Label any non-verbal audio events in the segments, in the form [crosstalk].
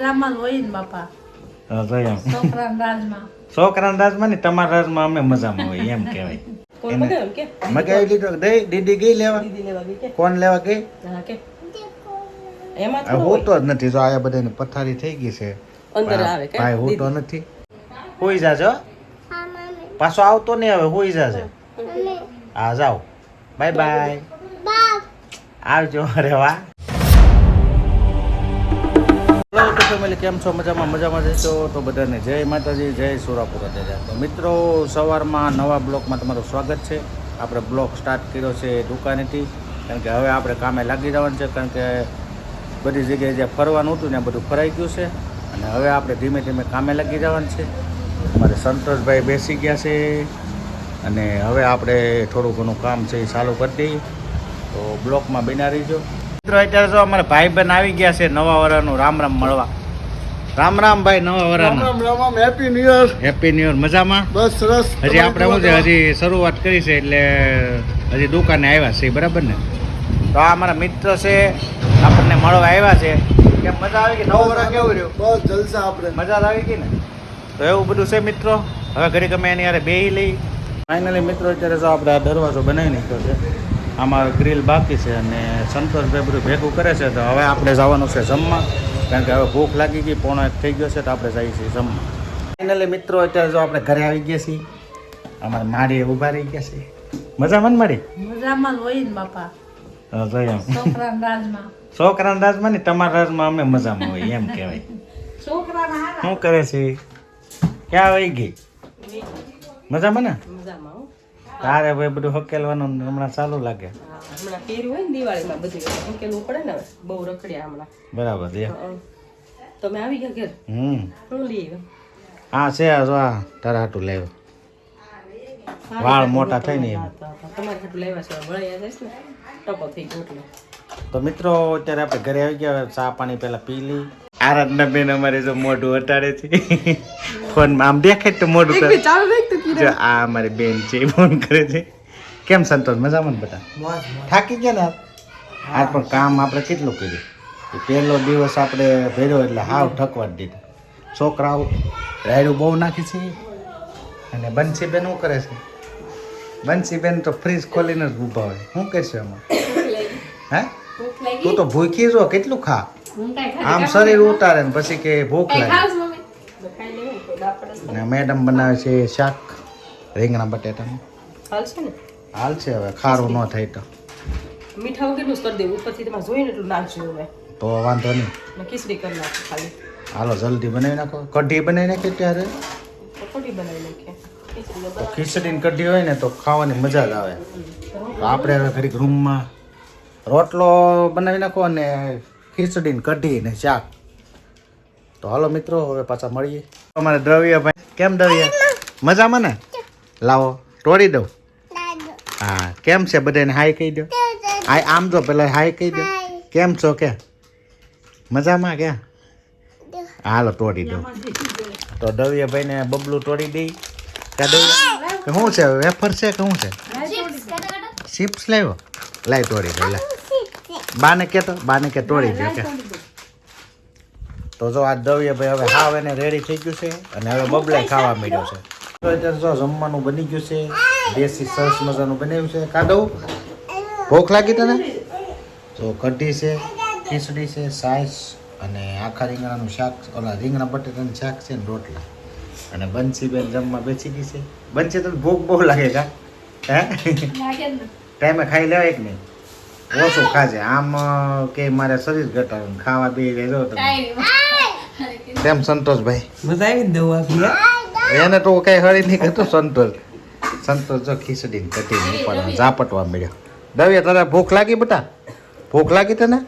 જ હોય ને બાપા રાજમાં. ને તમારા રાજમાં અમે મજામાં હોય એમ કહેવાય. કોણ મગાવ્યું? કે? મગાવી લીધો દઈ? દીદી ગઈ લેવા? દીદી લેવા ગઈ કે? કોણ લેવા ગઈ? હા કે? એમાં હવે થોડું હોતો જ નથી જો આયા બધાની પથારી થઈ ગઈ છે. અંદર આવે કે? ભાઈ હોતો નથી. હોઈ જાજો. પાછો આવતો નહીં હવે હોઈ જાજે. હા જાઓ. બાય. બાય. આવજો અરે વાહ. હેલો તો ફેમિલી કેમ છો? મજામાં મજામાં જશો તો બધાને જય માતાજી, જય સુરાપુર દાદા તો મિત્રો, સવારમાં નવા બ્લોકમાં તમારું સ્વાગત છે. આપણે બ્લોક સ્ટાર્ટ કર્યો છે દુકાનેથી. કારણ કે હવે આપણે કામે લાગી જવાનું છે, કારણ કે બધી જગ્યાએ જ્યાં ફરવાનું હતું ને બધું ફરાઈ ગયું છે. અને હવે આપણે ધીમે ધીમે કામે લાગી જવાનું છે. અમારે સંતોષભાઈ બેસી ગયા છે. અને હવે આપણે થોડું ઘણું કામ છે એ ચાલુ કરી દઈએ. તો બ્લોકમાં બિના રહીજો. મિત્રો અત્યારે જો અમારા ભાઈ બહેન આવી ગયા છે નવા વરાનું રામ રામ મળવા. રામ રામ ભાઈ નવા વરાના Ram Ram happy new year happy new year મજામાં? બસ સરસ. હજી આપણે શું છે હજી શરૂઆત કરી છે એટલે હજી દુકાને આવ્યા છે બરાબર ને? તો આ અમારા મિત્ર છે આપણને મળવા આવ્યા છે. કેમ મજા આવી ગઈ નવો વર્ષ કેવું રહ્યું? બસ જલસા આપણે. મજા આવી ગઈ ને? તો એવું બધું છે મિત્રો? હવે ઘડી ગમે એની યારે બેહી લઈ. ફાઇનલી મિત્રો અત્યારે જો આપણે આ દરવાજો બનાવી નાખ્યો છે. આમાં ગ્રીલ બાકી છે અને સંતોષભાઈ બધું ભેગું કરે છે તો હવે આપણે જવાનું છે જમવા. કારણ કે હવે ભૂખ લાગી ગઈ પોણો એક થઈ ગયો છે તો આપણે જઈએ છીએ જમવા. ફાઇનલી મિત્રો અત્યારે જો આપણે ઘરે આવી ગયા છીએ અમારે માડી ઊભા રહી ગયા છે. મજામાં ને મારી મજામાં હોય ને બાપા. છોકરાના રાજમાં. ને તમારા રાજમાં અમે મજામાં હોય એમ કહેવાય. શું કરે છે? ક્યાં વહી ગઈ? મજામાં ને. તારે ભાઈ બધું હકેલવાનું હમણાં ચાલુ લાગે. હમણાં પહેર્યું હોય ને દિવાળીમાં બધું. હકેલવું પડે ને બહુ રખડ્યા હમણાં. બરાબર છે. હં. તમે આવી ગયા ઘેર? હમ. શું લઈ હા છે આ જો આ તારા હાટું લેવો વાળ મોટા થઈ ને તમારે હાટું લાવ્યા છે. ભળાયા જઈશ ને. ટકો થઈ ગયો એટલે. તો મિત્રો અત્યારે આપણે ઘરે આવી ગયા. ચા પાણી પહેલાં પી લઈ આરાધના બેન અમારે જો મોઢું હટાડે છે. ફોનમાં આમ દેખાય જ તો મોઢું કરે. ચાલુ રાખ જો આ અમારી બેન છે એ ફોન કરે છે. કેમ સંતોષ? મજામાં ને બધા? થાકી ગયા ને આ પણ કામ આપણે કેટલું કર્યું? પહેલો દિવસ આપણે ભેર્યો એટલે હાવ ઠકવા જ દીધું. છોકરાઓ રાયડું બહુ નાખી છે. અને બંસીબેન શું કરે છે? બંસીબેન તો ફ્રીજ ખોલીને જ ઊભા હોય. શું કહેશે એમાં હે? તું તો ભૂખી જો કેટલું ખા? આમ શરીર ઉતારે ને પછી કે ભૂખ લાગે. ને મેડમ બનાવે છે શાક રીંગણા બટેટાનું હાલશે ને? હાલ છે હવે ખારું ન થાય તો. મીઠા કેટલું કરી દેવું. ઉપરથી તમે જોઈને એટલું નાખજો હવે. તો વાંધો નહીં. ખીચડી કરી નાખો ખાલી. હાલો જલ્દી બનાવી નાખો. કઢી બનાવી નાખી ત્યારે? કઢી બનાવી નાખીએ. ખીચડી ને કઢી હોય ને તો ખાવાની મજા જ આવે. આપણે હવે ઘડીક રૂમમાં રોટલો બનાવી નાખો અને ખીચડી ને કઢી ને શાક. તો હાલો મિત્રો હવે પાછા મળીએ. અમારે દ્રવ્યભાઈ કેમ દ્રવ્ય? મજામાં ને? લાવો તોડી દઉં. હા કેમ છે? બધાને હાય કહી દો. હાય આમ જો પેલા હાય કહી દો. કેમ છો કે? મજામાં કે? હાલો તોડી દઉં. તો દવ્યભાઈને બબલું તોડી દઈ. કે શું છે? વેફર છે કે શું છે? ચિપ્સ. લાવ્યો? લાય તોડી દે લે. બાને કે તો બાને કે તોડી દો કે. તો જો આ દવ્યભાઈ હવે હાવ એને રેડી થઈ ગયું છે અને હવે બબલે ખાવા મળ્યો છે. તો અત્યારે જો જમવાનું બની ગયું છે. દેશી સરસ મજાનું બનાવ્યું છે. કાદવ ભૂખ લાગી તને? તો કઢી છે ખીચડી છે સાસ અને આખા રીંગણાનું શાક ઓલા રીંગણા બટેટાનું શાક છે ને રોટલા. અને બંસીબેન જમવા બેસી ગઈ છે. બંસી તો ભૂખ બહુ લાગે કા? હે? ટાઈમે ખાઈ લેવાય કે નહીં ઓછું ખાજે. આમ કે મારે શરીર ઘટાડે ખાવા પી લેજો તમે. તેમ સંતોષભાઈ મજા આવી દવા આપી એને તો કઈ હળી નહીં કરતો સંતોષ. સંતોષ જો ખીચડી કટી ઉપાડવા ઝાપટવા મળ્યો દવ્યા તારે ભૂખ લાગી બેટા? ભૂખ લાગી તને?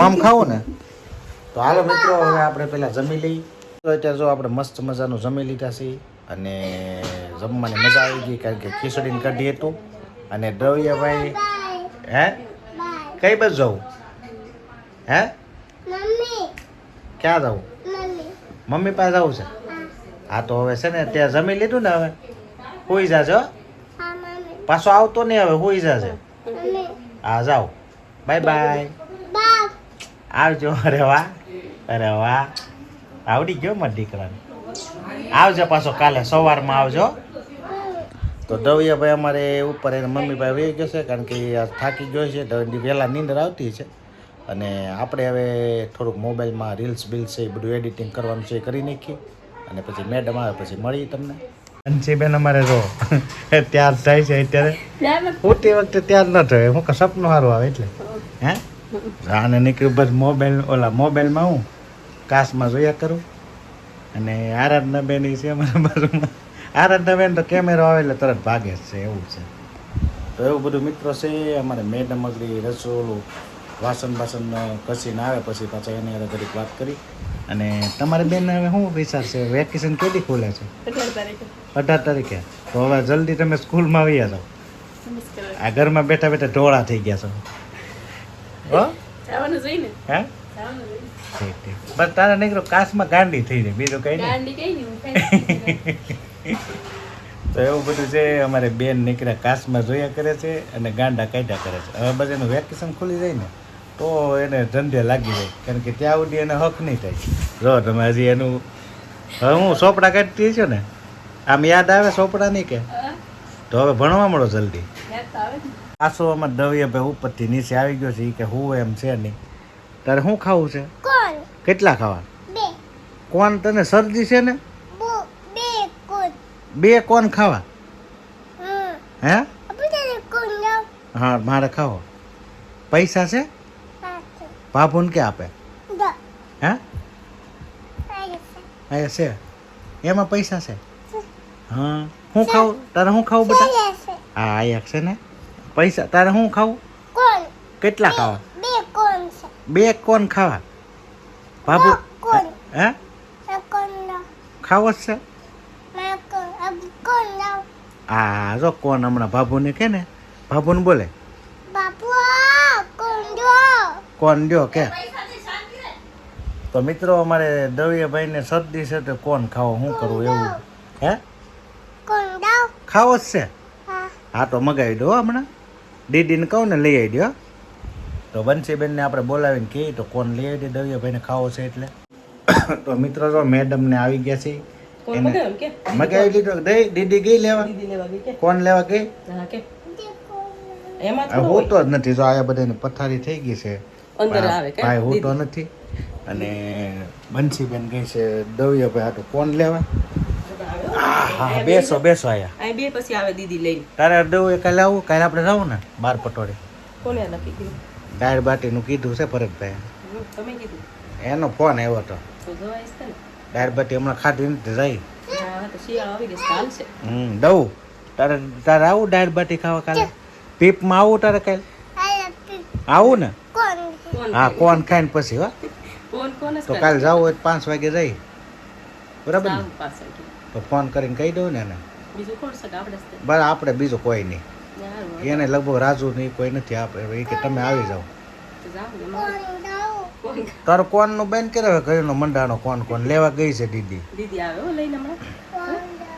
મામ ખાવો ખાવું ને? તો હાલો મિત્રો હવે આપણે પહેલા જમી લઈએ. તો અત્યારે જો આપણે મસ્ત મજાનું જમી લીધા છીએ અને જમવાની મજા આવી ગઈ કારણ કે ખીચડીને કઢી હતું. અને દ્રવ્યભાઈ હે? કઈ બાજુ જવું? હે? ક્યાં જવું? મમ્મી. પાસે જવું છે? હા. તો હવે છે ને ત્યાં જમી લીધું ને હવે? હોઈ જાજો પાછો આવતો નહીં હવે હોઈ જાજે. હા જાઓ. Bye bye. આવજો. અરે વાહ. અરે વાહ. આવડી ગયો મારા દીકરાને. આવજો પાછો કાલે સવારમાં આવજો. તો દવિયાભાઈ અમારે ઉપર એને મમ્મી ભાઈ વહી ગયો છે, કારણ કે થાકી ગયો છે એની વહેલા નીંદર આવતી છે. અને આપણે હવે થોડુંક મોબાઈલમાં રીલ્સ બિલ્સ એ બધું એડિટિંગ કરવાનું છે એ કરી નાખીએ. અને પછી મેડમ આવે, પછી મળી તમને. અંશીબેન અમારે રો ત્યાર થાય છે અત્યારે. ઉઠતી વખતે ત્યાર ન થાય, હું સપનું સારું આવે એટલે. હે? આને નીકળ્યું, બસ મોબાઈલ, ઓલા મોબાઈલમાં હું કાશમાં જોયા કરું. અને આરાધના બેન છે અમારા બાજુમાં. આરાધના બેન તો કેમેરો આવે એટલે તરત ભાગે જ છે એવું છે. તો એવું બધું મિત્રો છે અમારે મેડમ અગડી રસોડું વાસણ બાસણ કસીને આવે પછી પાછા એની હારે ઘડીક વાત કરી. અને તમારે બેન હવે શું વિચાર છે વેકેશન કેટલી ખુલે છે? અઢાર તારીખે. તો હવે જલ્દી તમે સ્કૂલમાં આવ્યા છો? આ ઘરમાં બેઠા બેઠા ઢોળા થઈ ગયા છો. હો? બસ તારા નીકળો કાશમાં ગાંડી થઈ જાય બીજું કઈ નહીં. ગાંડી કઈ નહીં હું તો એવું બધું છે અમારે બેન નીકળ્યા કાશમાં જોયા કરે છે અને ગાંડા કાઢ્યા કરે છે. હવે બસ એનું વેકેશન ખુલી જાય ને તો એને ધંધે લાગી જાય. કારણ કે ત્યાં સુધી એને હક નહીં થાય. જો તમે હજી એનું હવે હું સોપડા કાઢતી છું ને આમ યાદ આવે સોપડા નહીં કે તો હવે ભણવા મળો જલ્દી. આસો આમાં અમારે ભાઈ ઉપરથી નીચે આવી ગયો છે કે હું એમ છે નહીં. તારે શું ખાવું છે? કેટલા ખાવા? કોણ તને શરદી છે ને? બે કોન ખાવા? હે. હા? મારે ખાવો. પૈસા છે? બાપુને કે આપે? હે? અહીંયા છે. એમાં પૈસા છે? હા. હું ખાવું તારે શું ખાવું બેટા આયસે હા અહીંયા છે ને? પૈસા. તારે હું ખાવું? કેટલા ખાવા? બે કોણ ખાવા? બાપુ હે? ખાવો જ છે મા કોણ અબ કોણ જાવ હા જો કોણ હમણાં બાબુને કે ને? બાબુને બોલે. બાપુ કોણ જો કે? તો મિત્રો અમારે દવિયાભાઈને શરદી છે તો કોણ ખાવો શું કરવું એવું? હે? ખાવો જ છે? હા. હા તો મગાવી દો હો હમણાં. દીદીને કહું ને લઈ આવી દો. તો બંસીબેનને આપણે બોલાવીને કહીએ તો કોણ લઈ આવી દે દવિયાભાઈને ખાવો છે એટલે. [coughs] તો મિત્રો જો મેડમને આવી ગયા છે કોણ એને કે? મગાવી લીધો? દઈ દીદી ગઈ લેવા? દીદી લેવા ગઈ કે? કોણ લેવા ગઈ? હા કે? એમાં થોડું હોતો જ નથી. જો આયા બધાની પથારી થઈ ગઈ છે. અંદર આવે કે? ભાઈ હોતો નથી. અને બંસીબેન ગઈ છે દવિયાભાઈ. હાટું કોણ લેવા? હા બેસો બેસો આયા. અહીં બે પછી આવે દીદી લઈને. તારે દવું કાલે આવું? કાલે આપણે જવું ને? બાર પટોળે. કોને નક્કી કર્યું? દાળ બાટીનું કીધું છે ભરતભાઈ ભાઈ તમે કીધું. એનો ફોન આવ્યો હતો. તો જવાય છે ને. દાળ બાટી હમણાં ખાધી નથી જાય. હમ દઉં. તારે તારે આવું દાળ બાટી ખાવા કાલે? પીપમાં આવું તારે કાલે? આવું ને? હા કોણ ખાઈને પછી હો? તો કાલે જાવ હોય તો પાંચ વાગે જઈ. બરાબર ને. તો ફોન કરીને કહી દઉં ને એને. બરાબર આપણે બીજું કોઈ નહીં. એને લગભગ રાજુ નહીં કોઈ નથી આપણે. એ કે તમે આવી જાઓ. તો કોનનું બેન કોણ હવે કોણ તારો કોનનું બેન કે ઘરનો મંડાનો કોણ કોણ લેવા ગઈ છે દીદી. દીદી આવે લઈને હમણાં?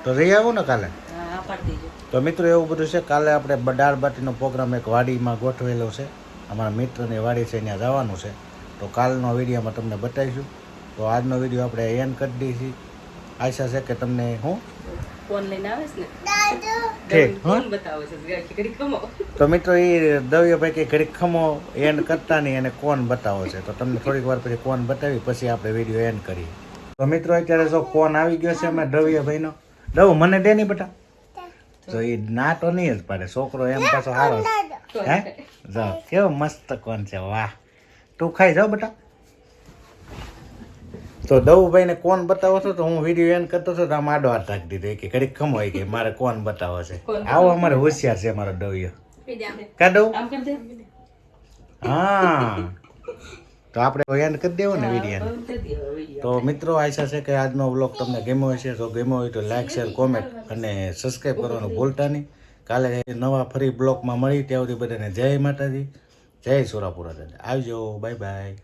તો રહી આવું ને કાલે. તો મિત્રો એવું બધું છે કાલે આપણે દાળ બાટીનો પ્રોગ્રામ એક વાડીમાં ગોઠવેલો છે. અમારા મિત્રની વાડી છે ત્યાં જવાનું છે. તો કાલનો વિડીયોમાં તમને બતાવીશું. તો આજનો વીડિયો આપણે એન્ડ કરી દઈશું. આશા છે કે તમને હું ફોન લઈને ને? તો મિત્રો એ દવ્યભાઈ કે ઘડી ખમો એન્ડ કરતા નહીં એને કોણ બતાવો છે? તો તમને થોડીક વાર પછી કોણ બતાવી પછી આપણે વીડિયો એન્ડ કરીએ. તો મિત્રો અત્યારે જો કોણ આવી ગયો છે અમે દવ્યભાઈનો દવ મને દે નહીં બટા. તો એ ના તો નહીં જ પાડે છોકરો એમ પાછો સારો હે? જાઓ કેવો મસ્ત કોણ છે વાહ. તું ખાઈ જાઓ બેટા. તો દવુભાઈને કોણ બતાવો છો? તો હું વીડિયો એન્ડ કરતો હતો તો આમ આડો હાથ રાખી દીધો. કે ઘડીક ખમ હોય કે મારે કોણ બતાવો છે? આવો અમારે હોશિયાર છે અમારો દવ્યો. કા દવ આમ કરી દે. હા. તો આપણે એન્ડ કરી દેવું ને વીડિયો. તો મિત્રો આશા છે કે આજનો વ્લોગ તમને ગમ્યો હશે. જો ગમ્યો હોય તો લાઈક શેર કોમેન્ટ અને સબસ્ક્રાઈબ કરવાનું ભૂલતા નહીં. કાલે નવા ફરી બ્લોગમાં મળી ત્યાં સુધી બધાને જય માતાજી. જય સુરાપુરા દાદા. આવજો. Bye bye